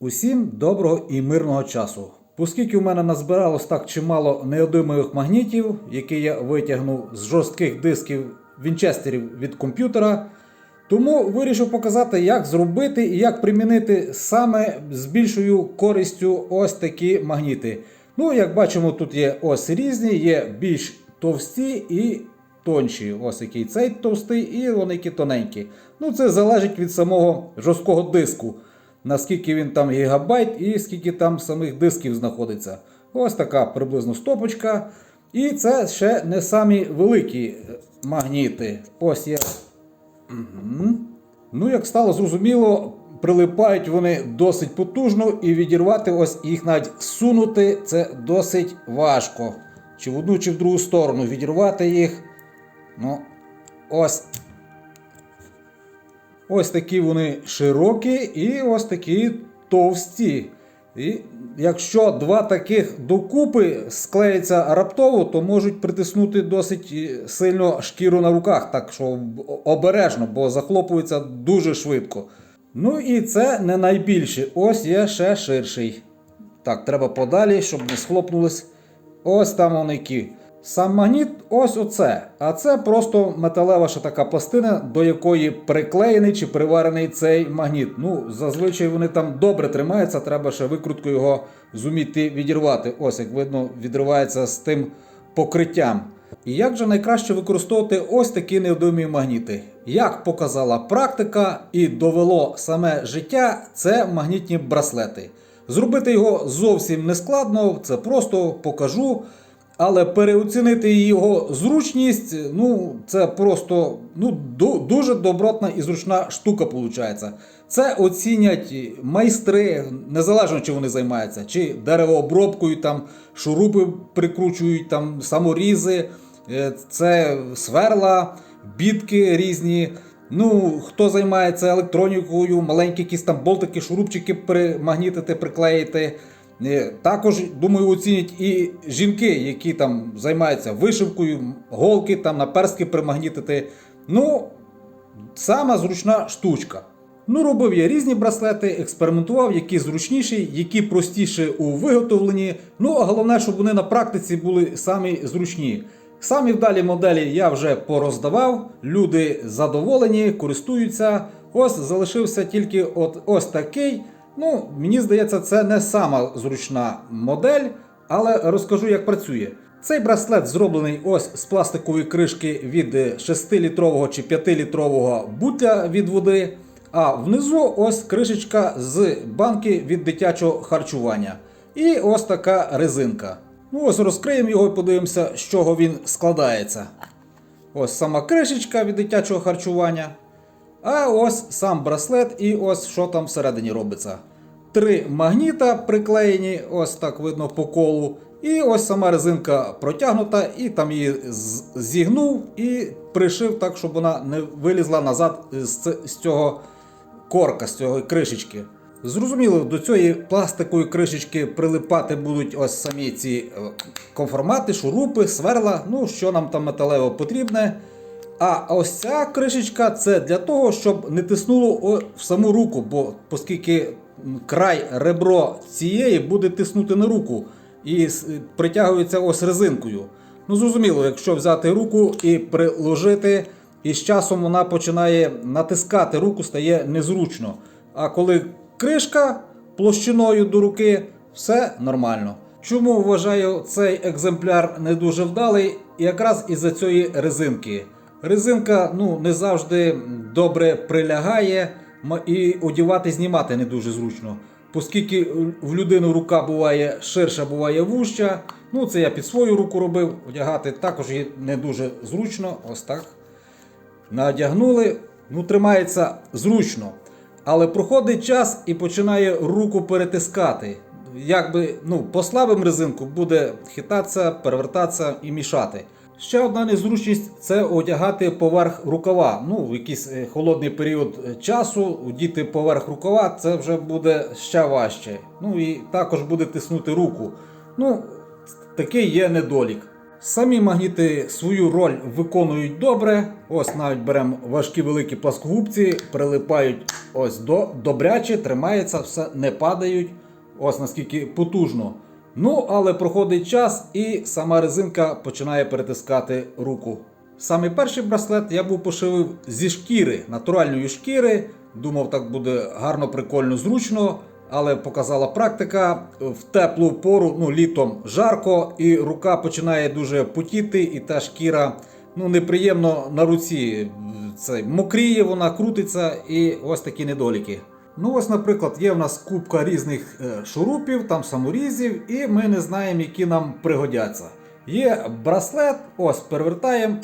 Усім доброго і мирного часу. Оскільки у мене назбиралось так чимало неодимових магнітів, які я витягнув з жорстких дисків вінчестерів від комп'ютера, тому вирішив показати, як зробити і як примінити саме з більшою користю ось такі магніти. Ну, як бачимо, тут є ось різні, є більш товсті і тонші. Ось який цей товстий і вони які тоненькі. Ну, це залежить від самого жорсткого диску наскільки він там гігабайт і скільки там самих дисків знаходиться. Ось така приблизно стопочка. І це ще не самі великі е, магніти. Ось є. Мгм. Ну, як стало зрозуміло, прилипають вони досить потужно, і відірвати ось їх навіть сунути це досить важко. Чи в одну, чи в другу сторону відірвати їх. Ну, ось Ось такі вони широкі і ось такі товсті. І якщо два таких докупи склеяться раптово, то можуть притиснути досить сильно шкіру на руках, так що обережно, бо захлопується дуже швидко. Ну і це не найбільше. Ось є ще ширший. Так, треба подалі, щоб не схлопнулись. Ось там вони які. Сам магніт ось оце. А це просто металева ще така пластина, до якої приклеєний чи приварений цей магніт. Ну, зазвичай вони там добре тримаються, треба ще викруткою його зуміти відірвати. Ось, як видно, відривається з тим покриттям. І як же найкраще використовувати ось такі неодомі магніти? Як показала практика і довело саме життя, це магнітні браслети. Зробити його зовсім не складно, це просто покажу. Але переоцінити його зручність, ну це просто ну, дуже добротна і зручна штука виходить. Це оцінять майстри, незалежно чи вони займаються, чи деревообробкою, там шурупи прикручують, там саморізи, е, це сверла, бітки різні. Ну, хто займається електронікою, маленькі якісь там болтики, шурупчики примагнітити, приклеїти. Також, думаю, оцінять і жінки, які там займаються вишивкою, голки там наперстки примагнітити. Ну, сама зручна штучка. Ну, робив я різні браслети, експериментував, які зручніші, які простіші у виготовленні. Ну, а головне, щоб вони на практиці були самі зручні. Самі вдалі моделі я вже пороздавав, люди задоволені, користуються. Ось залишився тільки от ось такий. Ну, мені здається, це не сама зручна модель, але розкажу, як працює. Цей браслет зроблений ось з пластикової кришки від 6-літрового чи 5-літрового бутля від води. А внизу ось кришечка з банки від дитячого харчування. І ось така резинка. Ну ось розкриємо його і подивимося, з чого він складається. Ось сама кришечка від дитячого харчування. А ось сам браслет і ось що там всередині робиться. Три магніта приклеєні, ось так видно по колу. І ось сама резинка протягнута, і там її зігнув і пришив так, щоб вона не вилізла назад з, цього корка, з цього кришечки. Зрозуміло, до цієї пластикової кришечки прилипати будуть ось самі ці е, конформати, шурупи, сверла, ну що нам там металево потрібне. А ось ця кришечка це для того, щоб не тиснуло в саму руку, бо оскільки край ребро цієї буде тиснути на руку і притягується ось резинкою. Ну зрозуміло, якщо взяти руку і приложити, і з часом вона починає натискати руку, стає незручно. А коли кришка площиною до руки, все нормально. Чому вважаю цей екземпляр не дуже вдалий? Якраз із-за цієї резинки. Резинка ну, не завжди добре прилягає і одягати знімати не дуже зручно. Оскільки в людини рука буває ширша, буває вужча. Ну, це я під свою руку робив. Одягати також її не дуже зручно. Ось так. Надягнули, ну тримається зручно. Але проходить час і починає руку перетискати. Якби ну, послабим резинку буде хитатися, перевертатися і мішати. Ще одна незручність це одягати поверх рукава. Ну, в якийсь е, холодний період е, часу одіти поверх рукава це вже буде ще важче. Ну і також буде тиснути руку. Ну, такий є недолік. Самі магніти свою роль виконують добре. Ось навіть беремо важкі великі пласкогубці, прилипають ось до добряче, тримається, все не падають. Ось наскільки потужно. Ну, але проходить час і сама резинка починає перетискати руку. Самий перший браслет я був пошивив зі шкіри, натуральної шкіри. Думав, так буде гарно, прикольно, зручно. Але показала практика в теплу пору, ну літом жарко, і рука починає дуже потіти, і та шкіра ну неприємно на руці. Це мокріє, вона крутиться, і ось такі недоліки. Ну, ось, наприклад, є в нас купка різних е, шурупів, там саморізів, і ми не знаємо, які нам пригодяться. Є браслет, ось перевертаємо,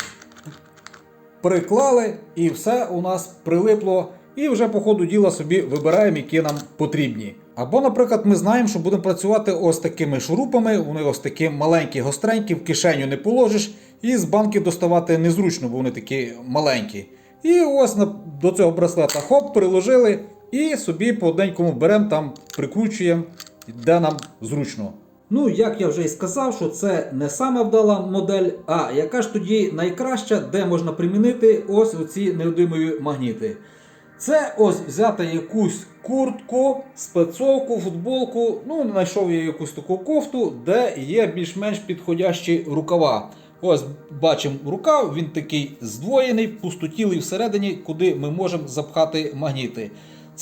приклали, і все у нас прилипло. І вже по ходу діла собі вибираємо, які нам потрібні. Або, наприклад, ми знаємо, що будемо працювати ось такими шурупами, вони ось такі маленькі, гостренькі, в кишеню не положиш, і з банки доставати незручно, бо вони такі маленькі. І ось до цього браслета хоп, приложили, і собі по одненькому беремо, там прикручуємо, де нам зручно. Ну, як я вже і сказав, що це не саме вдала модель, а яка ж тоді найкраща, де можна примінити ось оці неодимові магніти. Це ось взяти якусь куртку, спецовку, футболку. Ну, знайшов я якусь таку кофту, де є більш-менш підходящі рукава. Ось бачимо рукав, він такий здвоєний, пустотілий всередині, куди ми можемо запхати магніти.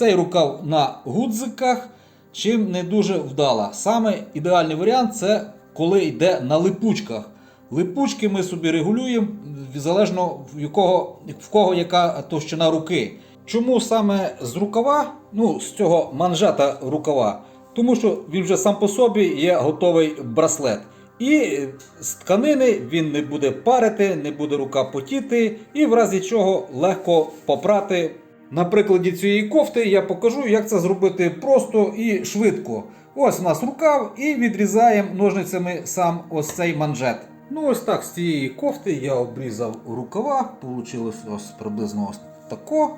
Цей рукав на гудзиках, чим не дуже вдала. Саме ідеальний варіант це коли йде на липучках. Липучки ми собі регулюємо залежно в якого, в кого яка товщина руки. Чому саме з рукава, ну з цього манжета рукава? Тому що він вже сам по собі є готовий браслет. І з тканини він не буде парити, не буде рука потіти, і в разі чого легко попрати. На прикладі цієї кофти я покажу, як це зробити просто і швидко. Ось у нас рукав і відрізаємо ножницями сам ось цей манжет. Ну ось так з цієї кофти я обрізав рукава, Получилось ось приблизно ось тако.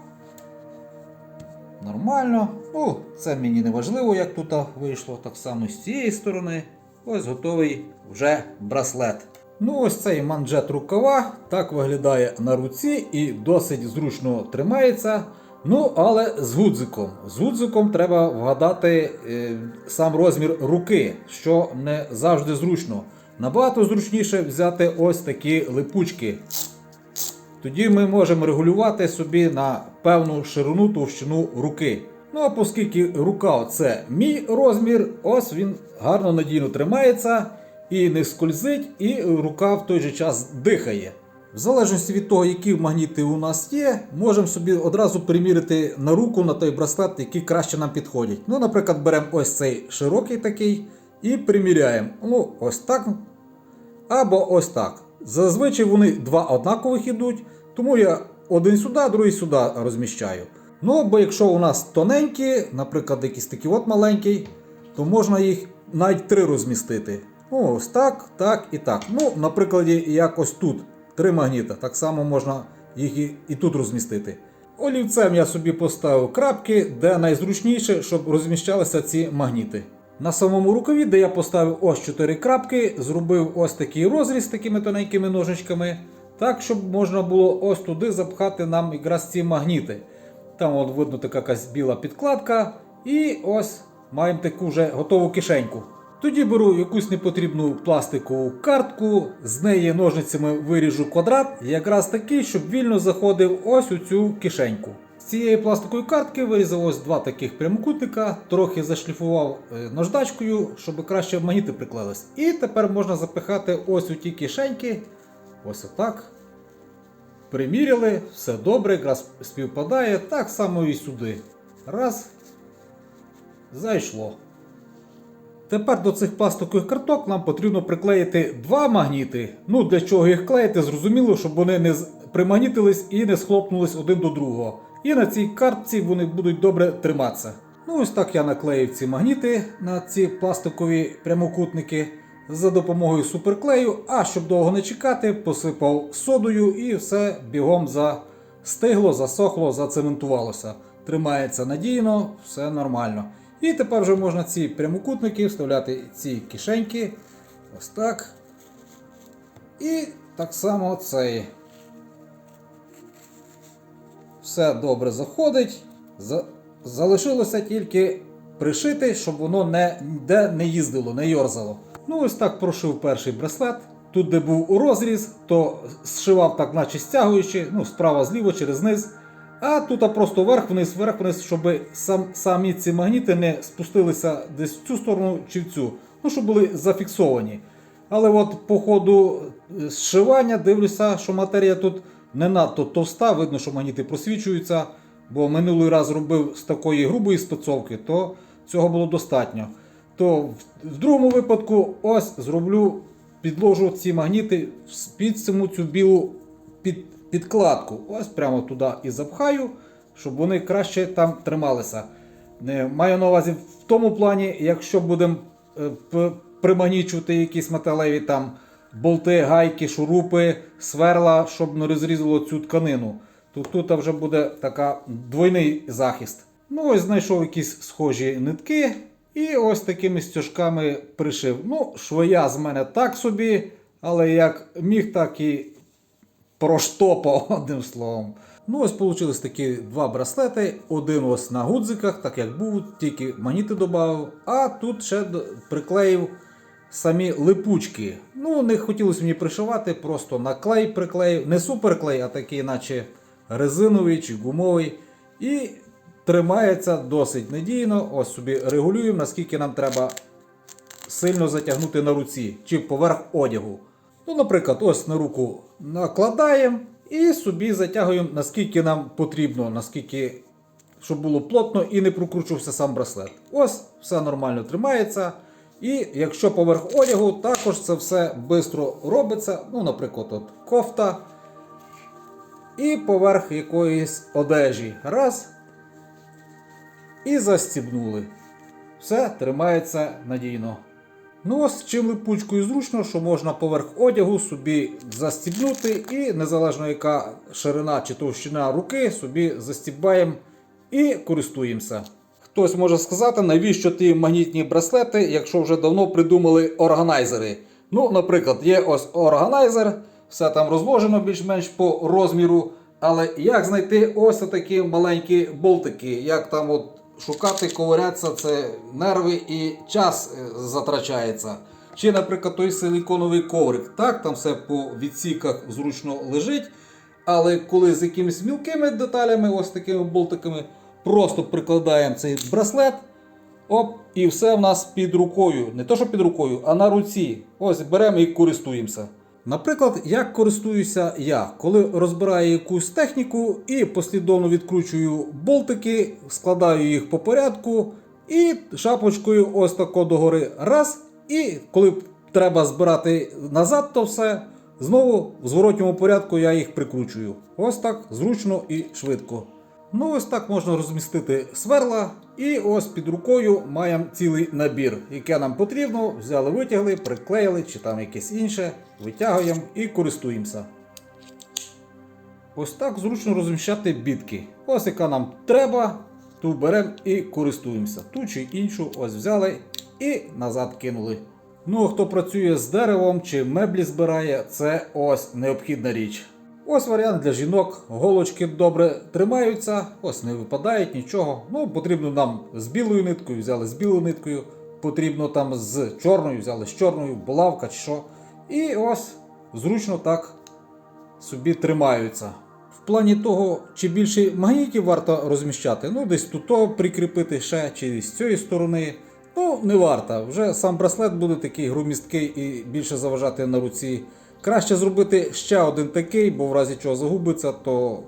Нормально. Ну, це мені не важливо, як тут вийшло. Так само з цієї сторони. Ось готовий вже браслет. Ну, ось цей манжет рукава так виглядає на руці і досить зручно тримається. Ну, але з гудзиком. З гудзиком треба вгадати е, сам розмір руки, що не завжди зручно. Набагато зручніше взяти ось такі липучки. Тоді ми можемо регулювати собі на певну ширину товщину руки. Ну а оскільки рука це мій розмір, ось він гарно надійно тримається і не скользить, і рука в той же час дихає. В залежності від того, які магніти у нас є, можемо собі одразу примірити на руку на той браслет, які краще нам підходять. Ну, наприклад, беремо ось цей широкий такий і приміряємо. Ну, ось так або ось так. Зазвичай вони два однакових ідуть, тому я один сюди, другий сюди розміщаю. Ну, бо якщо у нас тоненькі, наприклад, якийсь такий от маленький, то можна їх навіть три розмістити. Ну, ось так, так і так. Ну, на як ось тут три магніта, так само можна їх і, і тут розмістити. Олівцем я собі поставив крапки, де найзручніше, щоб розміщалися ці магніти. На самому рукаві, де я поставив ось 4 крапки, зробив ось такий розріз такими тоненькими ножичками, так, щоб можна було ось туди запхати нам якраз ці магніти. Там от видно така біла підкладка, і ось маємо таку вже готову кишеньку. Тоді беру якусь непотрібну пластикову картку, з неї ножницями виріжу квадрат, якраз такий, щоб вільно заходив ось у цю кишеньку. З цієї пластикової картки вирізав ось два таких прямокутника, трохи зашліфував е, наждачкою, щоб краще магніти приклались. І тепер можна запихати ось у ті кишеньки. Ось отак. Приміряли, все добре, якраз співпадає, так само і сюди. Раз. Зайшло. Тепер до цих пластикових карток нам потрібно приклеїти два магніти. Ну, для чого їх клеїти, зрозуміло, щоб вони не примагнітились і не схлопнулись один до другого. І на цій картці вони будуть добре триматися. Ну, ось так я наклеїв ці магніти на ці пластикові прямокутники за допомогою суперклею. А щоб довго не чекати, посипав содою і все бігом застигло, засохло, зацементувалося. Тримається надійно, все нормально. І тепер вже можна ці прямокутники вставляти ці кишеньки. Ось так. І так само цей. Все добре заходить. За... Залишилося тільки пришити, щоб воно не, ніде не їздило, не йорзало. Ну, ось так прошив перший браслет. Тут, де був розріз, то зшивав так, наче стягуючи, ну, справа зліво через низ. А тут просто вверх-вниз, вверх-вниз, щоб сам, самі ці магніти не спустилися десь в цю сторону чи в цю. Ну, щоб були зафіксовані. Але от по ходу е, зшивання дивлюся, що матерія тут не надто товста, видно, що магніти просвічуються. Бо минулий раз робив з такої грубої спецовки, то цього було достатньо. То в, другому випадку ось зроблю, підложу ці магніти під цю білу під, підкладку. Ось прямо туди і запхаю, щоб вони краще там трималися. Маю на увазі в тому плані, якщо будемо е, п- примагнічувати якісь металеві там болти, гайки, шурупи, сверла, щоб не розрізало цю тканину. То тут вже буде така двойний захист. Ну, ось знайшов якісь схожі нитки. І ось такими стяжками пришив. Ну, швоя з мене так собі, але як міг, так і проштопав одним словом. Ну, ось вийшли такі два браслети. Один ось на гудзиках, так як був, тільки магніти додав. А тут ще приклеїв самі липучки. Ну, не хотілося мені пришивати, просто на клей приклеїв. Не суперклей, а такий, наче резиновий чи гумовий. І тримається досить надійно. Ось собі регулюємо, наскільки нам треба сильно затягнути на руці чи поверх одягу. Ну, наприклад, ось на руку накладаємо і собі затягуємо, наскільки нам потрібно, наскільки, щоб було плотно і не прокручувався сам браслет. Ось, все нормально тримається. І якщо поверх одягу, також це все швидко робиться. Ну, наприклад, от кофта. І поверх якоїсь одежі. Раз. І застібнули. Все тримається надійно. Ну ось чим липучкою зручно, що можна поверх одягу собі застібнути і незалежно яка ширина чи товщина руки, собі застібаємо і користуємося. Хтось може сказати, навіщо ті магнітні браслети, якщо вже давно придумали органайзери. Ну, наприклад, є ось органайзер, все там розложено більш-менш по розміру. Але як знайти ось такі маленькі болтики, як там от шукати, ковирятися, це нерви і час е, затрачається. Чи, наприклад, той силіконовий коврик. Так, там все по відсіках зручно лежить. Але коли з якимись мілкими деталями, ось такими болтиками, просто прикладаємо цей браслет, оп, і все в нас під рукою. Не то, що під рукою, а на руці. Ось беремо і користуємося. Наприклад, як користуюся я, коли розбираю якусь техніку і послідовно відкручую болтики, складаю їх по порядку і шапочкою ось тако догори раз. І коли треба збирати назад, то все, знову в зворотньому порядку я їх прикручую. Ось так зручно і швидко. Ну, ось так можна розмістити сверла. І ось під рукою маємо цілий набір, яке нам потрібно. Взяли, витягли, приклеїли чи там якесь інше, витягуємо і користуємося. Ось так зручно розміщати бітки. Ось яка нам треба, ту беремо і користуємося. Ту чи іншу ось взяли і назад кинули. Ну, а хто працює з деревом чи меблі збирає, це ось необхідна річ. Ось варіант для жінок. Голочки добре тримаються, ось не випадають нічого. Ну, потрібно нам з білою ниткою, взяли з білою ниткою. Потрібно там з чорною, взяли з чорною, булавка чи що. І ось зручно так собі тримаються. В плані того, чи більше магнітів варто розміщати, ну десь тут то прикріпити ще, чи з цієї сторони. Ну, не варто. Вже сам браслет буде такий грумісткий і більше заважати на руці. Краще зробити ще один такий, бо в разі чого загубиться, то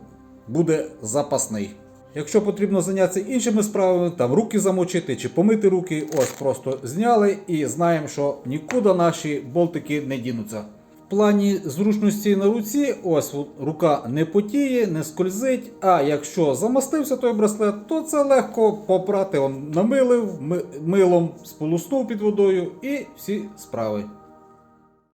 буде запасний. Якщо потрібно зайнятися іншими справами, там руки замочити чи помити руки, ось просто зняли і знаємо, що нікуди наші болтики не дінуться. В плані зручності на руці, ось рука не потіє, не скользить. А якщо замастився той браслет, то це легко попрати. Он намилив ми- милом, сполоснув під водою і всі справи.